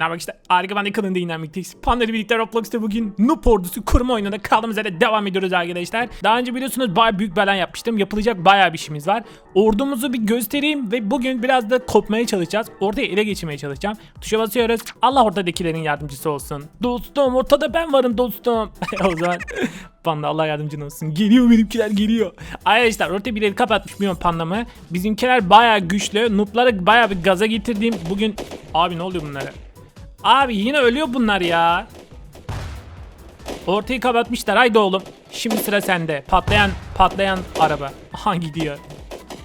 Bak işte harika ben de kanalında inanmakteyiz. Panda ile birlikte Roblox'ta bugün Noob ordusu kurma oyununda kaldığımız yerde devam ediyoruz arkadaşlar. Daha önce biliyorsunuz bayağı büyük bir alan yapmıştım. Yapılacak bayağı bir işimiz var. Ordumuzu bir göstereyim ve bugün biraz da kopmaya çalışacağız. Ortaya ele geçirmeye çalışacağım. Tuşa basıyoruz. Allah ortadakilerin yardımcısı olsun. Dostum ortada ben varım dostum. o zaman Panda Allah yardımcın olsun. Geliyor benimkiler geliyor. Arkadaşlar ortaya birileri kapatmış bilmiyorum pandamı. Bizimkiler bayağı güçlü. Noob'ları bayağı bir gaza getirdiğim bugün... Abi ne oluyor bunlara? Abi yine ölüyor bunlar ya. Ortayı kapatmışlar. Haydi oğlum. Şimdi sıra sende. Patlayan patlayan araba. Aha gidiyor.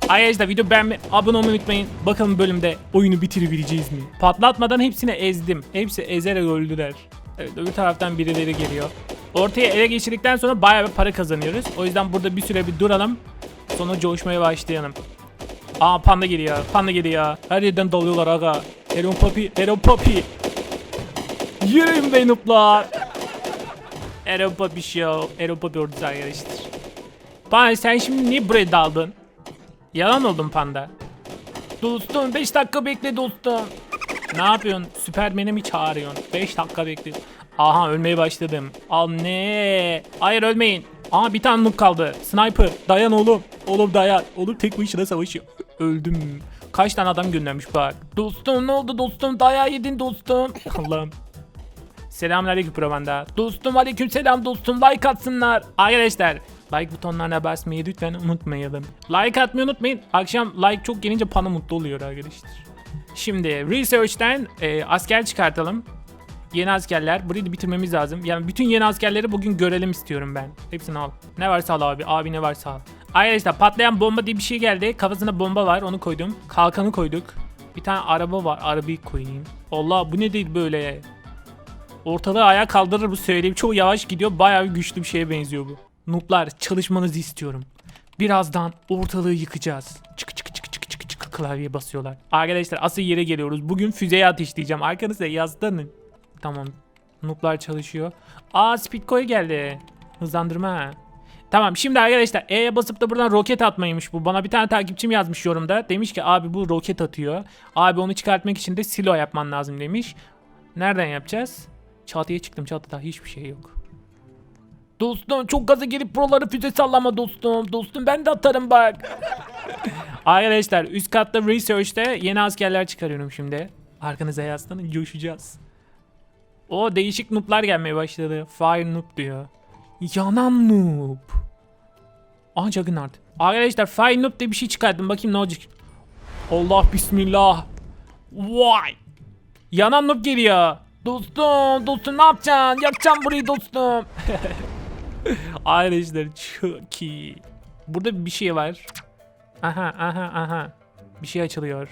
Arkadaşlar video beğenmeyi, abone olmayı unutmayın. Bakalım bölümde oyunu bitirebileceğiz mi? Patlatmadan hepsini ezdim. Hepsi ezerek öldüler. Evet öbür taraftan birileri geliyor. Ortaya ele geçirdikten sonra bayağı bir para kazanıyoruz. O yüzden burada bir süre bir duralım. Sonra coşmaya başlayalım. Aa panda geliyor. Panda geliyor. Her yerden dalıyorlar aga. Eron Papi. Eron Papi. Yürüyün be nooblar. Eron Papi Show. Eron Papi ordusu arkadaşlar. Panda sen şimdi niye buraya daldın? Yalan oldun panda. Dostum 5 dakika bekle dostum. Ne yapıyorsun? Süpermen'i mi çağırıyorsun? 5 dakika bekle. Aha ölmeye başladım. Al ne? Hayır ölmeyin. Aha bir tane noob kaldı. Sniper. Dayan oğlum. Oğlum dayan. Oğlum tek başına savaşıyor. Öldüm. Kaç tane adam göndermiş bak. Dostum ne oldu dostum? Dayağı yedin dostum. Allah'ım. Selamünaleyküm provanda. Dostum aleyküm selam dostum. Like atsınlar. Arkadaşlar like butonlarına basmayı lütfen unutmayalım. Like atmayı unutmayın. Akşam like çok gelince pana mutlu oluyor arkadaşlar. Şimdi research'ten e, asker çıkartalım. Yeni askerler. Burayı da bitirmemiz lazım. Yani bütün yeni askerleri bugün görelim istiyorum ben. Hepsini al. Ne varsa al abi. Abi ne varsa al. Arkadaşlar patlayan bomba diye bir şey geldi. Kafasında bomba var. Onu koydum. Kalkanı koyduk. Bir tane araba var. Arabayı koyayım. Allah bu ne değil böyle. Ortalığı ayağa kaldırır bu söyleyeyim. Çok yavaş gidiyor. Bayağı güçlü bir şeye benziyor bu. Nooblar çalışmanızı istiyorum. Birazdan ortalığı yıkacağız. Çık çık çık çık çık çık klavyeye basıyorlar. Arkadaşlar asıl yere geliyoruz. Bugün füzeyi ateşleyeceğim. Arkanıza yaslanın. Tamam. Nooblar çalışıyor. Aa Speedco'ya geldi. Hızlandırma. Tamam şimdi arkadaşlar E'ye basıp da buradan roket atmaymış bu. Bana bir tane takipçim yazmış yorumda. Demiş ki abi bu roket atıyor. Abi onu çıkartmak için de silo yapman lazım demiş. Nereden yapacağız? Çatıya çıktım çatıda hiçbir şey yok. Dostum çok gaza gelip buraları füze sallama dostum. Dostum ben de atarım bak. Arkadaşlar üst katta research'te yeni askerler çıkarıyorum şimdi. Arkanıza yaslanın coşacağız. O değişik noob'lar gelmeye başladı. Fire noob diyor. Yanan noob. Aha Juggernaut. Arkadaşlar fire noob diye bir şey çıkardım. Bakayım ne olacak. Allah bismillah. Vay. Yanan noob geliyor. Dostum, dostum ne yapacaksın? Yakacağım burayı dostum. Arkadaşlar çok iyi. Burada bir şey var. Aha aha aha. Bir şey açılıyor.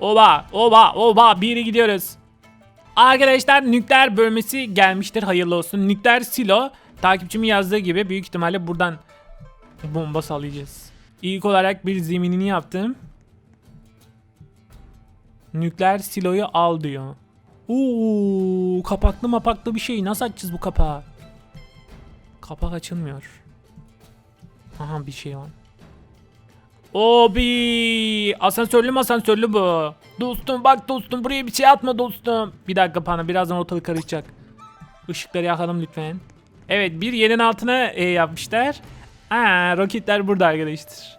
Oba oba oba bir yere gidiyoruz. Arkadaşlar nükleer bölmesi gelmiştir hayırlı olsun. Nükleer silo takipçimin yazdığı gibi büyük ihtimalle buradan bomba sallayacağız. İlk olarak bir zeminini yaptım. Nükleer siloyu al diyor. Oo, kapaklı mapaklı bir şey. Nasıl açacağız bu kapağı? Kapak açılmıyor. Aha bir şey var. Obi! Asansörlü mü asansörlü bu? Dostum bak dostum buraya bir şey atma dostum. Bir dakika pana birazdan ortalık karışacak. Işıkları yakalım lütfen. Evet bir yerin altına e, yapmışlar. Aa roketler burada arkadaşlar.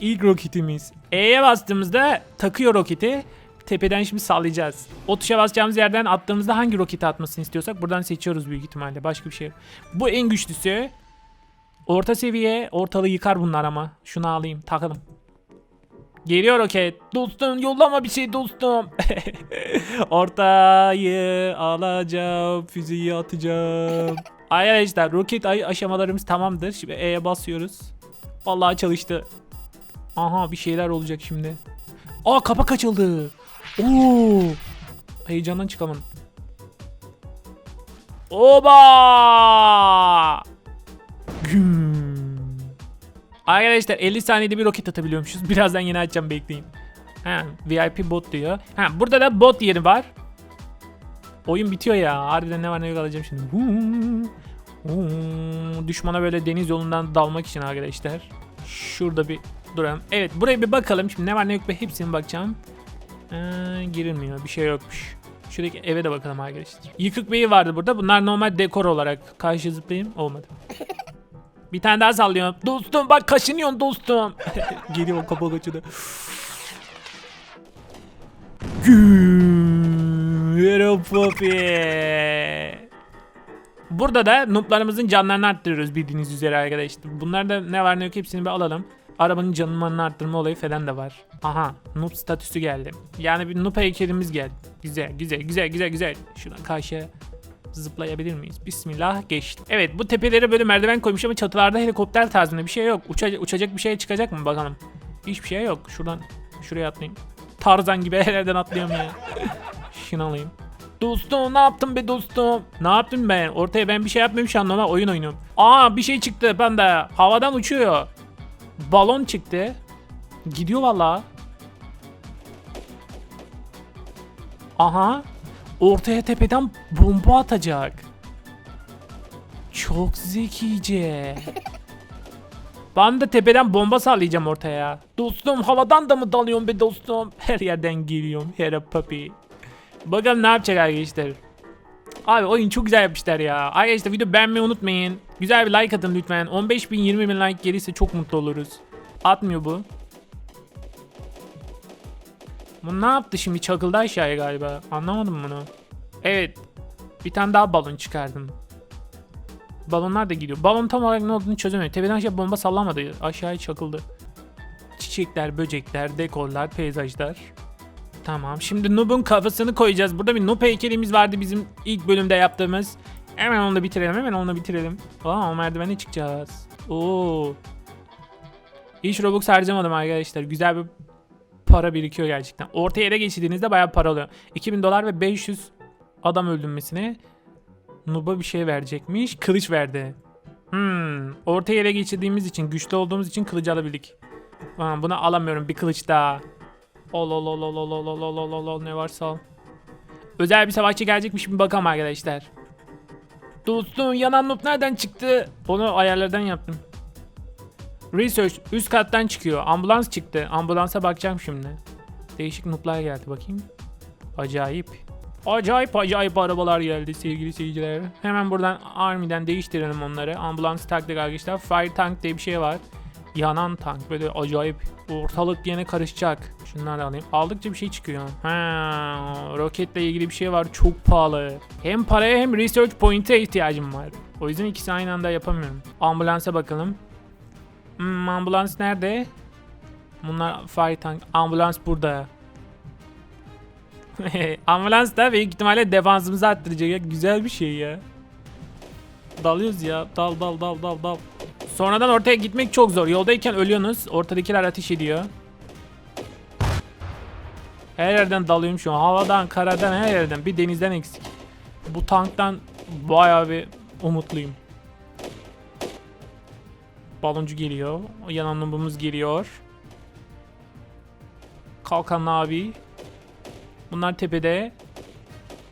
İlk roketimiz. E'ye bastığımızda takıyor roketi. Tepeden şimdi sallayacağız. O tuşa basacağımız yerden attığımızda hangi roketi atmasını istiyorsak buradan seçiyoruz büyük ihtimalle. Başka bir şey. Bu en güçlüsü. Orta seviye. Ortalığı yıkar bunlar ama. Şunu alayım takalım. Geliyor roket. Dostum yollama bir şey dostum. Ortayı alacağım. Füzeyi atacağım. Arkadaşlar roket aşamalarımız tamamdır. Şimdi E'ye basıyoruz. Vallahi çalıştı. Aha bir şeyler olacak şimdi. Aa kapak açıldı. Oo! Heyecandan çıkamadım. Oba! Güm. Arkadaşlar 50 saniyede bir roket atabiliyormuşuz. Birazdan yine açacağım bekleyin. Ha, VIP bot diyor. Ha, burada da bot yeri var. Oyun bitiyor ya. Harbiden ne var ne yok alacağım şimdi. Huu. Huu. Düşmana böyle deniz yolundan dalmak için arkadaşlar. Şurada bir duralım. Evet buraya bir bakalım. Şimdi ne var ne yok be hepsine bakacağım. Ee, girilmiyor. Bir şey yokmuş. Şuradaki eve de bakalım arkadaşlar. Yıkık beyi vardı burada. Bunlar normal dekor olarak. Karşı zıplayayım. Olmadı. Bir tane daha sallıyorum. Dostum bak kaşınıyorsun dostum. Geliyor kapak açıda. Güüüüü Poppy. Burada da nooblarımızın canlarını arttırıyoruz bildiğiniz üzere arkadaşlar. Bunlarda ne var ne yok hepsini bir alalım. Arabanın canını arttırma olayı falan da var. Aha noob statüsü geldi. Yani bir noob heykelimiz geldi. Güzel güzel güzel güzel güzel. Şuradan karşıya zıplayabilir miyiz? Bismillah geçti. Evet bu tepelere böyle merdiven koymuş ama çatılarda helikopter tarzında bir şey yok. Uça- uçacak bir şey çıkacak mı bakalım. Hiçbir şey yok. Şuradan şuraya atlayayım. Tarzan gibi her yerden atlıyorum ya. Şunu alayım. Dostum ne yaptın be dostum? Ne yaptım ben? Ortaya ben bir şey yapmıyorum şu an normal oyun oynuyorum. Aa bir şey çıktı ben de. Havadan uçuyor. Balon çıktı. Gidiyor valla. Aha. Ortaya tepeden bomba atacak. Çok zekice. Ben de tepeden bomba sallayacağım ortaya. Dostum havadan da mı dalıyorsun be dostum? Her yerden geliyorum. Her papi. Bakalım ne yapacak arkadaşlar. Abi oyun çok güzel yapmışlar ya. Arkadaşlar video beğenmeyi unutmayın. Güzel bir like atın lütfen. 15 bin 20 bin like gelirse çok mutlu oluruz. Atmıyor bu. Bu ne yaptı şimdi çakıldı aşağıya galiba. Anlamadım bunu. Evet. Bir tane daha balon çıkardım. Balonlar da gidiyor. Balon tam olarak ne olduğunu çözemiyor. Tepeden aşağı bomba sallamadı. Aşağıya çakıldı. Çiçekler, böcekler, dekorlar, peyzajlar. Tamam. Şimdi Noob'un kafasını koyacağız. Burada bir Noob heykelimiz vardı bizim ilk bölümde yaptığımız. Hemen onu da bitirelim. Hemen onu da bitirelim. Aa o merdivene çıkacağız. Oo. Hiç Robux harcamadım arkadaşlar. Güzel bir para birikiyor gerçekten. Orta yere geçtiğinizde bayağı para oluyor. 2000 dolar ve 500 adam öldürmesine Noob'a bir şey verecekmiş. Kılıç verdi. Hmm. Orta yere geçirdiğimiz için, güçlü olduğumuz için kılıcı alabildik. Aa, bunu alamıyorum. Bir kılıç daha. Ol ol ol ol ol ol ol ol ol ol ne varsa al. Özel bir savaşçı gelecekmiş mi bakalım arkadaşlar. Dostum yanan noob nereden çıktı? Onu ayarlardan yaptım. Research üst kattan çıkıyor. Ambulans çıktı. Ambulansa bakacağım şimdi. Değişik nooblar geldi bakayım. Acayip. Acayip acayip arabalar geldi sevgili seyirciler. Hemen buradan Army'den değiştirelim onları. Ambulans taktık arkadaşlar. Fire tank diye bir şey var. Yanan tank böyle acayip. Ortalık yine karışacak. Şunları alayım. Aldıkça bir şey çıkıyor. Ha, roketle ilgili bir şey var. Çok pahalı. Hem paraya hem research point'e ihtiyacım var. O yüzden ikisi aynı anda yapamıyorum. Ambulansa bakalım. Hmm, ambulans nerede? Bunlar fire tank. Ambulans burada. ambulans da büyük ihtimalle defansımızı arttıracak. Güzel bir şey ya. Dalıyoruz ya. Dal dal dal dal dal. Sonradan ortaya gitmek çok zor. Yoldayken ölüyorsunuz. Ortadakiler ateş ediyor. Her yerden dalıyorum şu an. Havadan, karadan, her yerden. Bir denizden eksik. Bu tanktan bayağı bir umutluyum. Baloncu geliyor. Yanan nubumuz geliyor. Kalkan abi. Bunlar tepede.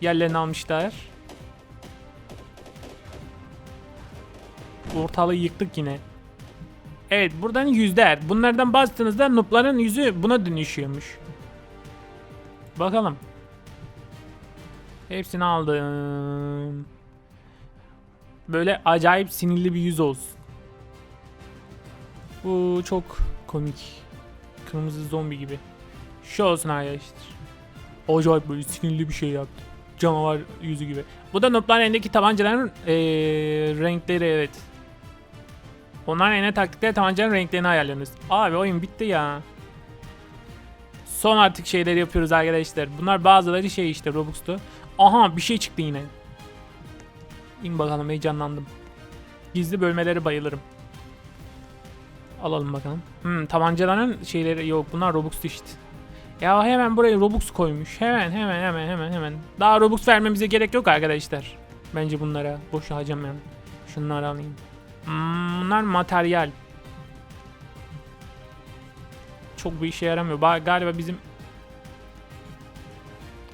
Yerlerini almışlar. Ortalığı yıktık yine. Evet buradan yüzler. Bunlardan bastığınızda noobların yüzü buna dönüşüyormuş. Bakalım. Hepsini aldım. Böyle acayip sinirli bir yüz olsun. Bu çok komik. Kırmızı zombi gibi. Şu olsun arkadaşlar. Acayip böyle sinirli bir şey yaptı. Canavar yüzü gibi. Bu da noobların elindeki tabancaların eee, renkleri evet. Onların eline taktıkları tabancanın renklerini ayarlıyorsunuz. Abi oyun bitti ya. Son artık şeyleri yapıyoruz arkadaşlar. Bunlar bazıları şey işte Robux'tu. Aha bir şey çıktı yine. İn bakalım heyecanlandım. Gizli bölmeleri bayılırım. Alalım bakalım. Hmm, tabancaların şeyleri yok. Bunlar Robux'tu işte. Ya hemen buraya Robux koymuş. Hemen hemen hemen hemen hemen. Daha Robux vermemize gerek yok arkadaşlar. Bence bunlara. Boş harcamayalım. Şunları alayım. Hmm, bunlar materyal. Çok bir işe yaramıyor. Ba- galiba bizim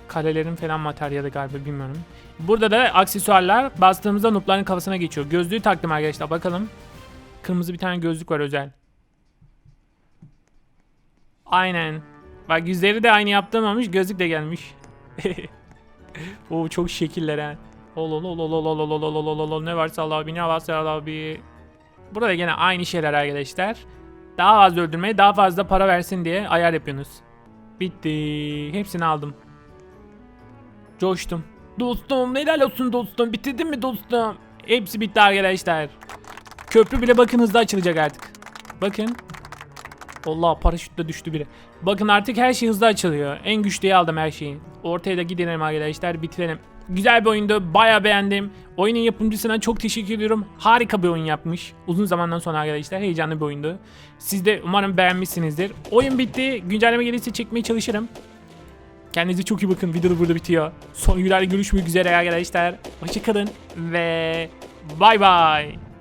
kalelerin falan materyali galiba bilmiyorum. Burada da aksesuarlar bastığımızda noobların kafasına geçiyor. Gözlüğü taktım arkadaşlar bakalım. Kırmızı bir tane gözlük var özel. Aynen. Bak yüzleri de aynı yaptırmamış gözlük de gelmiş. Oo çok şekiller ha. Ol ol ol ol ol ol ol ol ol ol ol ne varsa Allah abi ne varsa Allah abi. Burada da gene aynı şeyler arkadaşlar. Daha az öldürmeye daha fazla para versin diye ayar yapıyorsunuz. Bitti. Hepsini aldım. Coştum. Dostum helal olsun dostum. Bitirdin mi dostum? Hepsi bitti arkadaşlar. Köprü bile bakın hızlı açılacak artık. Bakın. Allah paraşütle düştü biri. Bakın artık her şey hızlı açılıyor. En güçlüyü aldım her şeyi. Ortaya da gidelim arkadaşlar bitirelim. Güzel bir oyundu. Baya beğendim. Oyunun yapımcısına çok teşekkür ediyorum. Harika bir oyun yapmış. Uzun zamandan sonra arkadaşlar heyecanlı bir oyundu. Siz de umarım beğenmişsinizdir. Oyun bitti. Güncelleme gelirse çekmeye çalışırım. Kendinize çok iyi bakın. Video da burada bitiyor. Son günlerde görüşmek üzere arkadaşlar. Hoşçakalın ve bay bay.